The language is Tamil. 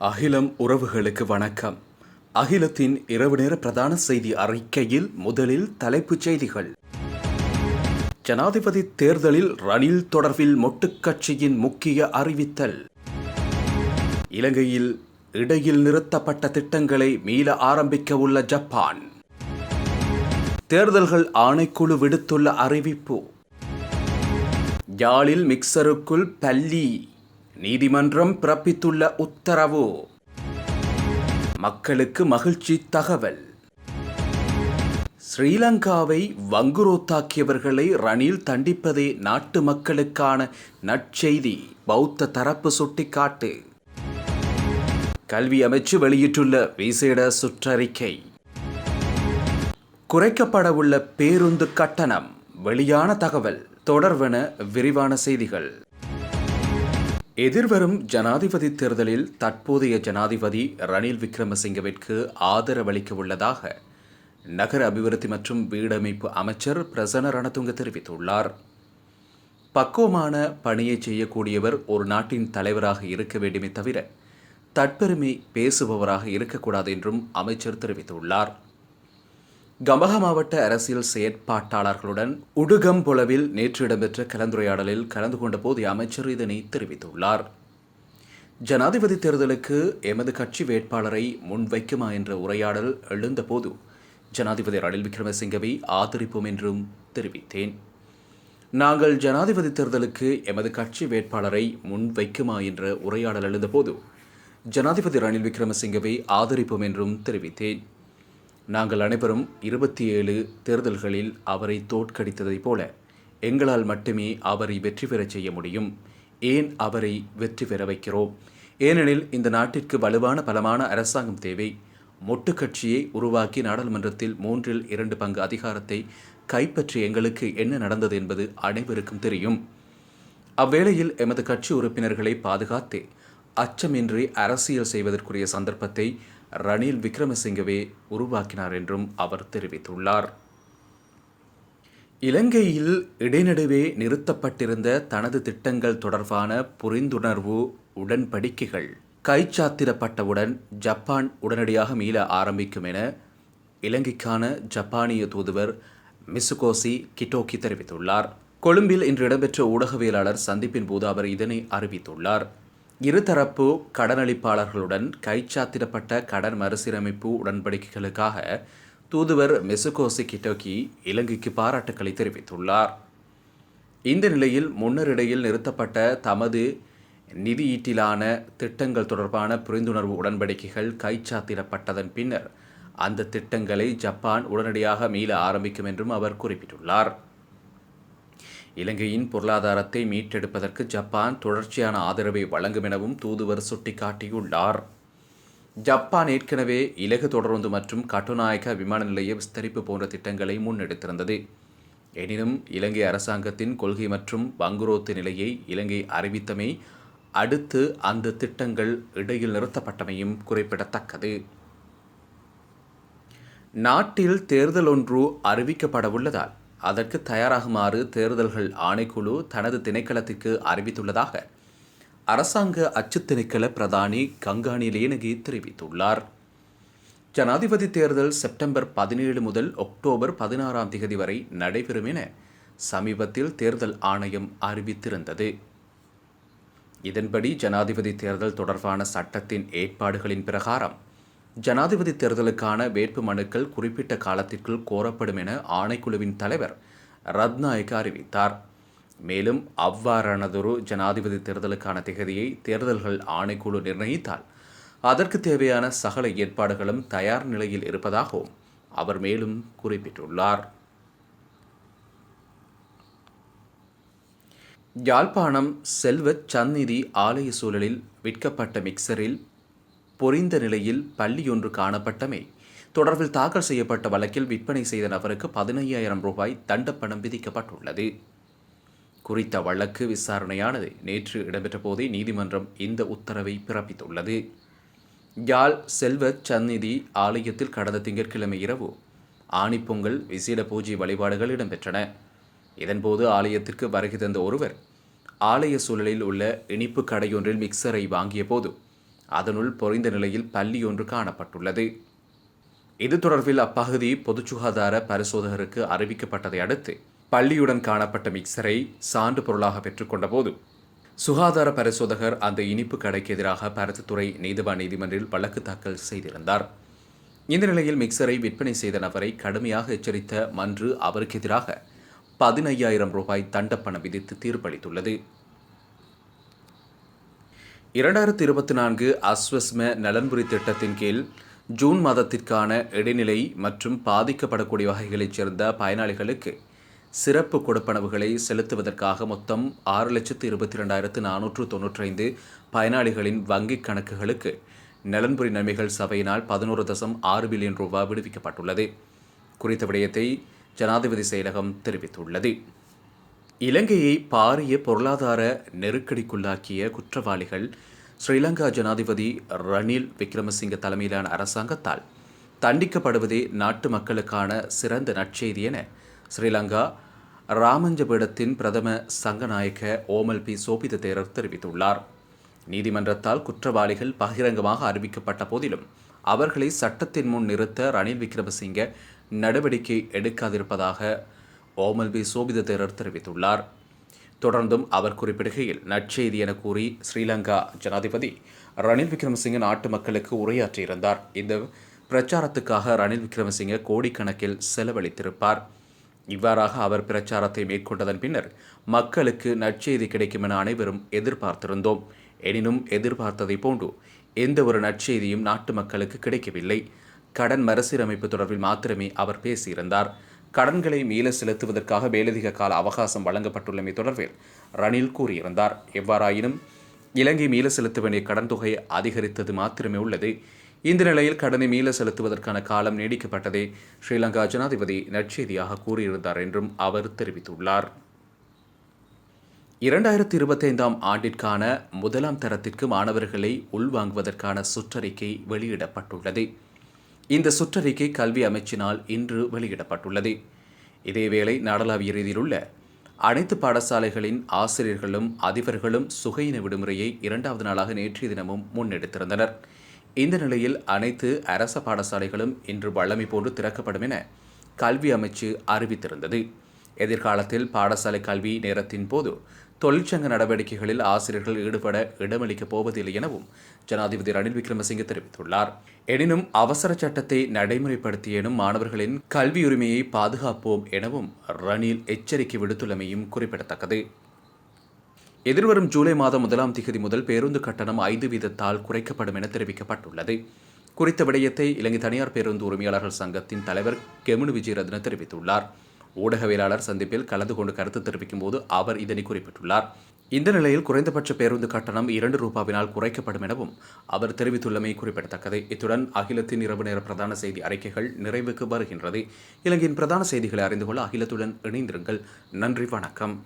அகிலம் உறவுகளுக்கு வணக்கம். அகிலத்தின் இரவு நேர பிரதான செய்தி அறிக்கையில் முதலில் தலைப்புச் செய்திகள். ஜனாதிபதி தேர்தலில் ரணில் தொடர்பில் மொட்டுக் கட்சியின் முக்கிய அறிவித்தல். இலங்கையில் இடையில் நிறுத்தப்பட்ட திட்டங்களை மீள ஆரம்பிக்க உள்ள ஜப்பான். தேர்தல்கள் ஆணைக்குழு விடுத்துள்ள அறிவிப்பு. யாழில் மிக்சருக்குள் பள்ளி. நீதிமன்றம் பிறப்பித்துள்ள உத்தரவு. மக்களுக்கு மகிழ்ச்சி தகவல். ஸ்ரீலங்காவை வங்குரோத்தாக்கியவர்களை ரணில் தண்டிப்பதே நாட்டு மக்களுக்கான நற்செய்தி பௌத்த தரப்பு சுட்டிக்காட்டு. கல்வி அமைச்சு வெளியிட்டுள்ள விசேட சுற்றறிக்கை. குறைக்கப்படவுள்ள பேருந்து கட்டணம் வெளியான தகவல் தொடர்வன விரிவான செய்திகள். எதிர்வரும் ஜனாதிபதி தேர்தலில் தற்போதைய ஜனாதிபதி ரணில் விக்ரமசிங்கவிற்கு ஆதரவளிக்க உள்ளதாக நகர அபிவிருத்தி மற்றும் வீடமைப்பு அமைச்சர் பிரசன்ன ரணதுங்க தெரிவித்துள்ளார். பக்குவமான பணியை செய்யக்கூடியவர் ஒரு நாட்டின் தலைவராக இருக்க வேண்டுமே தவிர தற்பெருமை பேசுபவராக இருக்கக்கூடாது என்றும் அமைச்சர் தெரிவித்துள்ளார். கமக மாவட்ட அரசியல் செயற்பாட்டாளர்களுடன் உடுகம்புலவில் நேற்று இடம்பெற்ற கலந்துரையாடலில் கலந்து கொண்ட போது அமைச்சர் இதனை தெரிவித்துள்ளார். ஜனாதிபதி தேர்தலுக்கு எமது கட்சி வேட்பாளரை முன்வைக்குமா என்ற உரையாடல் எழுந்தபோது ஜனாதிபதி ரணில் விக்ரமசிங்கவை ஆதரிப்போம் என்றும் தெரிவித்தேன். நாங்கள் ஜனாதிபதி தேர்தலுக்கு எமது கட்சி வேட்பாளரை முன்வைக்குமா என்ற உரையாடல் எழுந்தபோது ஜனாதிபதி ரணில் விக்ரமசிங்கவை ஆதரிப்போம் என்றும் தெரிவித்தேன். நாங்கள் அனைவரும் இருபத்தி ஏழு தேர்தல்களில் அவரை தோற்கடித்ததைப் போல எங்களால் மட்டுமே அவரை வெற்றி பெறச் செய்ய முடியும். ஏன் அவரை வெற்றி பெற வைக்கிறோம்? ஏனெனில் இந்த நாட்டிற்கு வலுவான பலமான அரசாங்கம் தேவை. மொட்டு கட்சியை உருவாக்கி நாடாளுமன்றத்தில் மூன்றில் இரண்டு பங்கு அதிகாரத்தை கைப்பற்றி எங்களுக்கு என்ன நடந்தது என்பது அனைவருக்கும் தெரியும். அவ்வேளையில் எமது கட்சி உறுப்பினர்களை பாதுகாத்து அச்சமின்றி அரசியல் செய்வதற்குரிய சந்தர்ப்பத்தை ரணில் விக்ரமசிங்கவே உருவாக்கினார் என்றும் அவர் தெரிவித்துள்ளார். இலங்கையில் இடைநடுவே நிறுத்தப்பட்டிருந்த தனது திட்டங்கள் தொடர்பான புரிந்துணர்வு உடன்படிக்கைகள் கைச்சாத்திடப்பட்டவுடன் ஜப்பான் உடனடியாக மீள ஆரம்பிக்கும் என இலங்கைக்கான ஜப்பானிய தூதுவர் மிசுகோசி கிட்டோக்கி தெரிவித்துள்ளார். கொழும்பில் இன்று இடம்பெற்ற ஊடகவியலாளர் சந்திப்பின் போது அவர் இதனை அறிவித்துள்ளார். இருதரப்பு கடனளிப்பாளர்களுடன் கைச்சாத்திடப்பட்ட கடன் மறுசீரமைப்பு உடன்படிக்கைகளுக்காக தூதுவர் மெசுகோசி கிட்டோக்கி இலங்கைக்கு பாராட்டுக்களை தெரிவித்துள்ளார். இந்த நிலையில் முன்னரிடையில் நிறுத்தப்பட்ட தமது நிதியீட்டிலான திட்டங்கள் தொடர்பான புரிந்துணர்வு உடன்படிக்கைகள் கைச்சாத்திடப்பட்டதன் பின்னர் அந்த திட்டங்களை ஜப்பான் உடனடியாக மீள ஆரம்பிக்கும் என்றும் அவர் குறிப்பிட்டுள்ளார். இலங்கையின் பொருளாதாரத்தை மீட்டெடுப்பதற்கு ஜப்பான் தொடர்ச்சியான ஆதரவை வழங்கும் எனவும் தூதுவர் சுட்டிக்காட்டியுள்ளார். ஜப்பான் ஏற்கனவே இலகு தொடர்ந்து மற்றும் கட்டுநாயக்க விமான நிலைய விஸ்தரிப்பு போன்ற திட்டங்களை முன்னெடுத்திருந்தது. எனினும் இலங்கை அரசாங்கத்தின் கொள்கை மற்றும் வங்குரோத்து நிலையை இலங்கை அறிவித்தமை அடுத்து அந்த திட்டங்கள் இடையில் நிறுத்தப்பட்டமையும் குறிப்பிடத்தக்கது. நாட்டில் தேர்தல் ஒன்று அறிவிக்கப்படவுள்ளதால் அதற்கு தயாராகுமாறு தேர்தல்கள் ஆணைக்குழு தனது திணைக்களத்திற்கு அறிவித்துள்ளதாக அரசாங்க அச்சு திணைக்கள பிரதானி கங்காணி லேனகி தெரிவித்துள்ளார். ஜனாதிபதி தேர்தல் செப்டம்பர் பதினேழு முதல் அக்டோபர் பதினாறாம் தேதி வரை நடைபெறும் என சமீபத்தில் தேர்தல் ஆணையம் அறிவித்திருந்தது. இதன்படி ஜனாதிபதி தேர்தல் தொடர்பான சட்டத்தின் ஏற்பாடுகளின் பிரகாரம் ஜனாதிபதி தேர்தலுக்கான வேட்பு மனுக்கள் குறிப்பிட்ட காலத்திற்குள் கோரப்படும் என ஆணைக்குழுவின் தலைவர் ரத்நாயக்க அறிவித்தார். மேலும் அவ்வாறானதொரு ஜனாதிபதி தேர்தலுக்கான திகதியை தேர்தல்கள் ஆணைக்குழு நிர்ணயித்தால் அதற்கு தேவையான சகல ஏற்பாடுகளும் தயார் நிலையில் இருப்பதாகவும் அவர் மேலும் குறிப்பிட்டுள்ளார். யாழ்ப்பாணம் செல்வச் சந்நிதி ஆலய சூழலில் விற்கப்பட்ட மிக்சரில் பொறிந்த நிலையில் பள்ளியொன்று காணப்பட்டமை. தொடர்பில் தாக்கல் செய்யப்பட்ட வழக்கில் விற்பனை செய்த நபருக்கு பதினையாயிரம் ரூபாய் தண்டப்பணம் விதிக்கப்பட்டுள்ளது. குறித்த வழக்கு விசாரணையானது நேற்று இடம்பெற்ற போதே நீதிமன்றம் இந்த உத்தரவை பிறப்பித்துள்ளது. யாழ் செல்வ சந்நிதி ஆலயத்தில் கடந்த திங்கட்கிழமை இரவு ஆணிப்பொங்கல் விசேட பூஜை வழிபாடுகள் இடம்பெற்றன. இதன்போது ஆலயத்திற்கு வருகை தந்த ஒருவர் ஆலய சூழலில் உள்ள இனிப்பு கடையொன்றில் மிக்சரை வாங்கிய போது அதனுள் பொறிந்த நிலையில் பள்ளி ஒன்று காணப்பட்டுள்ளது. இது தொடர்பில் அப்பகுதி பொது சுகாதார பரிசோதகருக்கு அறிவிக்கப்பட்டதை அடுத்து பள்ளியுடன் காணப்பட்ட மிக்சரை சான்று பொருளாக பெற்றுக்கொண்ட போது சுகாதார பரிசோதகர் அந்த இனிப்பு கடைக்கு எதிராக பருத்தித்துறை நீதிவான் நீதிமன்றில் வழக்கு தாக்கல் செய்திருந்தார். இந்த நிலையில் மிக்சரை விற்பனை செய்த நபரை கடுமையாக எச்சரித்த மன்று அவருக்கு எதிராக பதினையாயிரம் ரூபாய் தண்டப்பணம் விதித்து தீர்ப்பளித்துள்ளது. இரண்டாயிரத்தி இருபத்தி நான்கு அஸ்வஸ்ம நலன்புரி திட்டத்தின் கீழ் ஜூன் மாதத்திற்கான இடைநிலை மற்றும் பாதிக்கப்படக்கூடிய வகைகளைச் சேர்ந்த பயனாளிகளுக்கு சிறப்பு கொடுப்பனவுகளை செலுத்துவதற்காக மொத்தம் ஆறு லட்சத்து இருபத்தி ரெண்டாயிரத்து நானூற்று தொன்னூற்றைந்து பயனாளிகளின் வங்கிக் கணக்குகளுக்கு நலன்புரி நன்மைகள் சபையினால் பதினோரு தசம் ஆறு பில்லியன் ரூபாய் விடுவிக்கப்பட்டுள்ளது. குறித்த விடயத்தை ஜனாதிபதி செயலகம் தெரிவித்துள்ளது. இலங்கையை பாரிய பொருளாதார நெருக்கடிக்குள்ளாக்கிய குற்றவாளிகள் ஸ்ரீலங்கா ஜனாதிபதி ரணில் விக்ரமசிங்க தலைமையிலான அரசாங்கத்தால் தண்டிக்கப்படுவதே நாட்டு மக்களுக்கான சிறந்த நற்செய்தி என ஸ்ரீலங்கா ராமஞ்சபீடத்தின் பிரதம சங்கநாயக்க ஓமல் பி. சோபித தேரர் தெரிவித்துள்ளார். நீதிமன்றத்தால் குற்றவாளிகள் பகிரங்கமாக அறிவிக்கப்பட்ட போதிலும் அவர்களை சட்டத்தின் முன் நிறுத்த ரணில் விக்ரமசிங்க நடவடிக்கை எடுக்காதிருப்பதாக ஓமல் பி. சோபித தேரர் தெரிவித்துள்ளார். தொடர்ந்தும் அவர் குறிப்பிடுகையில் நற்செய்தி என கூறி ஸ்ரீலங்கா ஜனாதிபதி ரணில் விக்ரமசிங்க நாட்டு மக்களுக்கு உரையாற்றியிருந்தார். இந்த பிரச்சாரத்துக்காக ரணில் விக்ரமசிங்க கோடிக்கணக்கில் செலவழித்திருப்பார். இவ்வாறாக அவர் பிரச்சாரத்தை மேற்கொண்டதன் பின்னர் மக்களுக்கு நற்செய்தி கிடைக்கும் என அனைவரும் எதிர்பார்த்திருந்தோம். எனினும் எதிர்பார்த்ததை போன்று எந்த ஒரு நற்செய்தியும் நாட்டு மக்களுக்கு கிடைக்கவில்லை. கடன் மறுசீரமைப்பு தொடர்பில் மாத்திரமே அவர் பேசியிருந்தார். கடன்களை மீள செலுத்துவதற்காக மேலதிக கால அவகாசம் வழங்கப்பட்டுள்ளமை தொடர்பில் ரணில் கூறியிருந்தார். எவ்வாறாயினும் இலங்கை மீள செலுத்த வேண்டிய கடன் தொகை அதிகரித்தது மாத்திரமே உள்ளது. இந்த நிலையில் கடனை மீள செலுத்துவதற்கான காலம் நீடிக்கப்பட்டதே ஸ்ரீலங்கா ஜனாதிபதி நற்செய்தியாக கூறியிருந்தார் என்றும் அவர் தெரிவித்துள்ளார். இரண்டாயிரத்தி இருபத்தைந்தாம் ஆண்டிற்கான முதலாம் தரத்திற்கு மாணவர்களை உள்வாங்குவதற்கான சுற்றறிக்கை வெளியிடப்பட்டுள்ளது. இந்த சுற்றறிக்கை கல்வி அமைச்சினால் இன்று வெளியிடப்பட்டுள்ளது. இதேவேளை நாடளாவிய ரீதியிலுள்ள அனைத்து பாடசாலைகளின் ஆசிரியர்களும் அதிபர்களும் சுகையின விடுமுறையை இரண்டாவது நாளாக நேற்றைய தினமும் முன்னெடுத்திருந்தனர். இந்த நிலையில் அனைத்து அரச பாடசாலைகளும் இன்று வழமை போன்று திறக்கப்படும் என கல்வி அமைச்சு அறிவித்திருந்தது. எதிர்காலத்தில் பாடசாலை கல்வி நேரத்தின் போது தொழிற்சங்க நடவடிக்கைகளில் ஆசிரியர்கள் ஈடுபட இடமளிக்கப் போவதில்லை எனவும் ஜனாதிபதி ரணில் விக்ரமசிங்கே தெரிவித்துள்ளார். எனினும் அவசர சட்டத்தை நடைமுறைப்படுத்தியனும் மாணவர்களின் கல்வி உரிமையை பாதுகாப்போம் எனவும் ரணில் எச்சரிக்கை விடுத்துள்ளமையும் குறிப்பிடத்தக்கது. எதிர்வரும் ஜூலை மாதம் முதலாம் திகதி முதல் பேருந்து கட்டணம் ஐந்து வீதத்தால் குறைக்கப்படும் என தெரிவிக்கப்பட்டுள்ளது. குறித்த விடயத்தை இலங்கை தனியார் பேருந்து உரிமையாளர்கள் சங்கத்தின் தலைவர் கெமுனு விஜயரத்ன தெரிவித்துள்ளார். ஊடகவியலாளர் சந்திப்பில் கலந்து கொண்டு கருத்து தெரிவிக்கும் போது அவர் இதனை குறிப்பிட்டுள்ளார். இந்த நிலையில் குறைந்தபட்ச பேருந்து கட்டணம் இரண்டு ரூபாவினால் குறைக்கப்படும் எனவும் அவர் தெரிவித்துள்ளமை குறிப்பிடத்தக்கது. இத்துடன் அகிலத்தின் இரவு நேர பிரதான செய்தி அறிக்கைகள் நிறைவுக்கு வருகின்றது. இலங்கையின் பிரதான செய்திகளை அறிந்து கொள்ள அகிலத்துடன் இணைந்திருங்கள். நன்றி வணக்கம்.